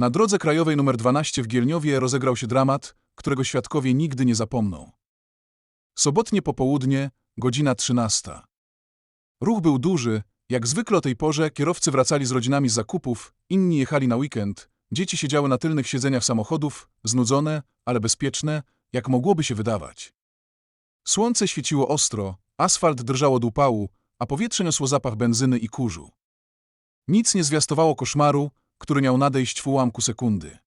Na drodze krajowej nr 12 w Gielniowie rozegrał się dramat, którego świadkowie nigdy nie zapomną. Sobotnie popołudnie, godzina 13. Ruch był duży, jak zwykle o tej porze kierowcy wracali z rodzinami z zakupów, inni jechali na weekend, dzieci siedziały na tylnych siedzeniach samochodów, znudzone, ale bezpieczne, jak mogłoby się wydawać. Słońce świeciło ostro, asfalt drżał od upału, a powietrze niosło zapach benzyny i kurzu. Nic nie zwiastowało koszmaru, który miał nadejść w ułamku sekundy.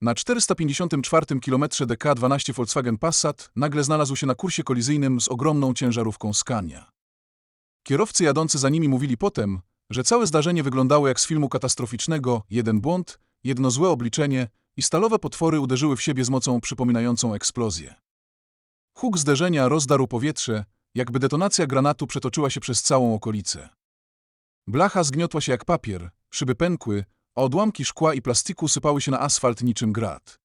Na 454 kilometrze DK12 Volkswagen Passat nagle znalazł się na kursie kolizyjnym z ogromną ciężarówką Scania. Kierowcy jadący za nimi mówili potem, że całe zdarzenie wyglądało jak z filmu katastroficznego, jeden błąd, jedno złe obliczenie i stalowe potwory uderzyły w siebie z mocą przypominającą eksplozję. Huk zderzenia rozdarł powietrze, jakby detonacja granatu przetoczyła się przez całą okolicę. Blacha zgniotła się jak papier, szyby pękły, a odłamki szkła i plastiku sypały się na asfalt niczym grat.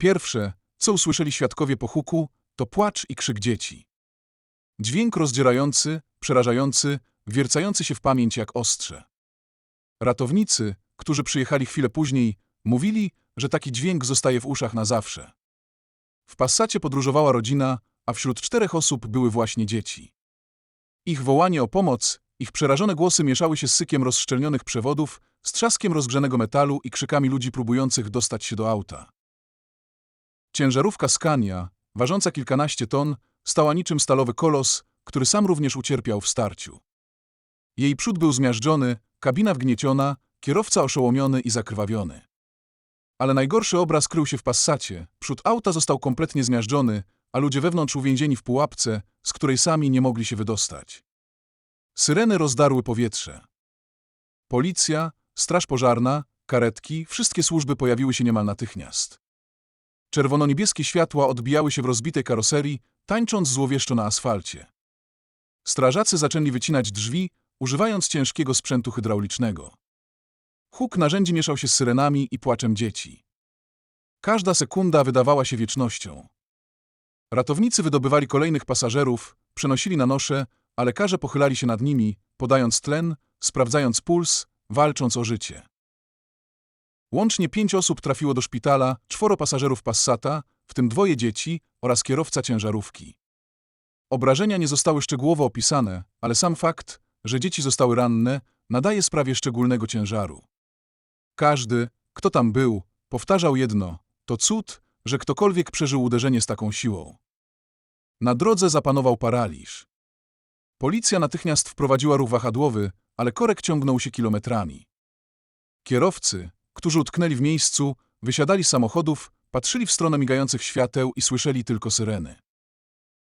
Pierwsze, co usłyszeli świadkowie po huku, to płacz i krzyk dzieci. Dźwięk rozdzierający, przerażający, wiercający się w pamięć jak ostrze. Ratownicy, którzy przyjechali chwilę później, mówili, że taki dźwięk zostaje w uszach na zawsze. W Passacie podróżowała rodzina, a wśród czterech osób były właśnie dzieci. Ich wołanie o pomoc, ich przerażone głosy mieszały się z sykiem rozszczelnionych przewodów, z trzaskiem rozgrzanego metalu i krzykami ludzi próbujących dostać się do auta. Ciężarówka Scania, ważąca kilkanaście ton, stała niczym stalowy kolos, który sam również ucierpiał w starciu. Jej przód był zmiażdżony, kabina wgnieciona, kierowca oszołomiony i zakrwawiony. Ale najgorszy obraz krył się w Passacie. Przód auta został kompletnie zmiażdżony, a ludzie wewnątrz uwięzieni w pułapce, z której sami nie mogli się wydostać. Syreny rozdarły powietrze. Policja, straż pożarna, karetki, wszystkie służby pojawiły się niemal natychmiast. Czerwono-niebieskie światła odbijały się w rozbitej karoserii, tańcząc złowieszczo na asfalcie. Strażacy zaczęli wycinać drzwi, używając ciężkiego sprzętu hydraulicznego. Huk narzędzi mieszał się z syrenami i płaczem dzieci. Każda sekunda wydawała się wiecznością. Ratownicy wydobywali kolejnych pasażerów, przenosili na nosze, a lekarze pochylali się nad nimi, podając tlen, sprawdzając puls, walcząc o życie. Łącznie pięć osób trafiło do szpitala, czworo pasażerów Passata, w tym dwoje dzieci oraz kierowca ciężarówki. Obrażenia nie zostały szczegółowo opisane, ale sam fakt, że dzieci zostały ranne, nadaje sprawie szczególnego ciężaru. Każdy, kto tam był, powtarzał jedno: to cud, że ktokolwiek przeżył uderzenie z taką siłą. Na drodze zapanował paraliż. Policja natychmiast wprowadziła ruch wahadłowy, ale korek ciągnął się kilometrami. Kierowcy, którzy utknęli w miejscu, wysiadali z samochodów, patrzyli w stronę migających świateł i słyszeli tylko syreny.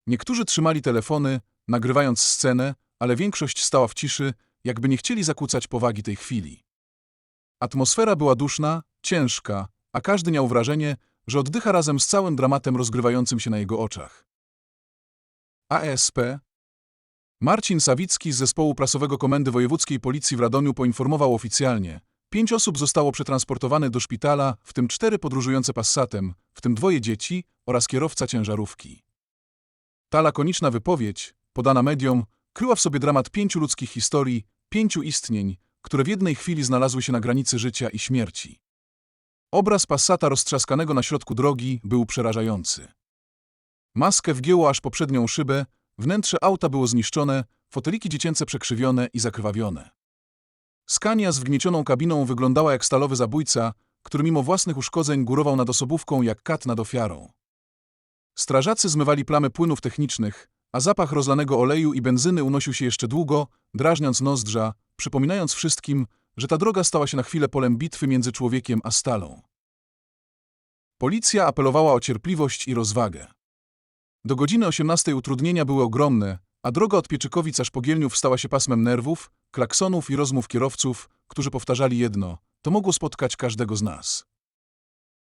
Niektórzy trzymali telefony, nagrywając scenę, ale większość stała w ciszy, jakby nie chcieli zakłócać powagi tej chwili. Atmosfera była duszna, ciężka, a każdy miał wrażenie, że oddycha razem z całym dramatem rozgrywającym się na jego oczach. ASP Marcin Sawicki z zespołu prasowego Komendy Wojewódzkiej Policji w Radomiu poinformował oficjalnie, pięć osób zostało przetransportowane do szpitala, w tym cztery podróżujące Passatem, w tym dwoje dzieci oraz kierowca ciężarówki. Ta lakoniczna wypowiedź, podana mediom, kryła w sobie dramat pięciu ludzkich historii, pięciu istnień, które w jednej chwili znalazły się na granicy życia i śmierci. Obraz Passata roztrzaskanego na środku drogi był przerażający. Maskę wgięło aż poprzednią szybę, wnętrze auta było zniszczone, foteliki dziecięce przekrzywione i zakrwawione. Skania z wgniecioną kabiną wyglądała jak stalowy zabójca, który mimo własnych uszkodzeń górował nad osobówką jak kat nad ofiarą. Strażacy zmywali plamy płynów technicznych, a zapach rozlanego oleju i benzyny unosił się jeszcze długo, drażniąc nozdrza, przypominając wszystkim, że ta droga stała się na chwilę polem bitwy między człowiekiem a stalą. Policja apelowała o cierpliwość i rozwagę. Do godziny 18 utrudnienia były ogromne, a droga od Pieczykowic aż po Gielniów stała się pasmem nerwów, klaksonów i rozmów kierowców, którzy powtarzali jedno, to mogło spotkać każdego z nas.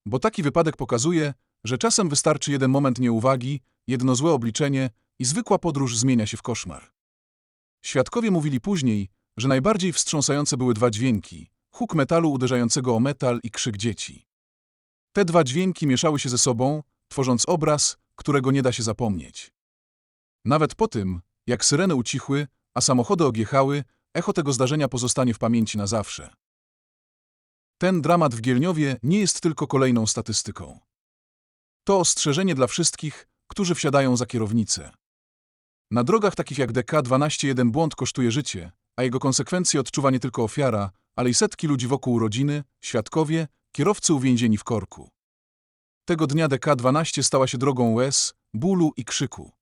Bo taki wypadek pokazuje, że czasem wystarczy jeden moment nieuwagi, jedno złe obliczenie i zwykła podróż zmienia się w koszmar. Świadkowie mówili później, że najbardziej wstrząsające były dwa dźwięki huk metalu uderzającego o metal i krzyk dzieci. Te dwa dźwięki mieszały się ze sobą, tworząc obraz, którego nie da się zapomnieć. Nawet po tym, jak syreny ucichły, a samochody odjechały, echo tego zdarzenia pozostanie w pamięci na zawsze. Ten dramat w Gielniowie nie jest tylko kolejną statystyką. To ostrzeżenie dla wszystkich, którzy wsiadają za kierownicę. Na drogach takich jak DK12 jeden błąd kosztuje życie, a jego konsekwencje odczuwa nie tylko ofiara, ale i setki ludzi wokół rodziny, świadkowie, kierowcy uwięzieni w korku. Tego dnia DK12 stała się drogą łez, bólu i krzyku.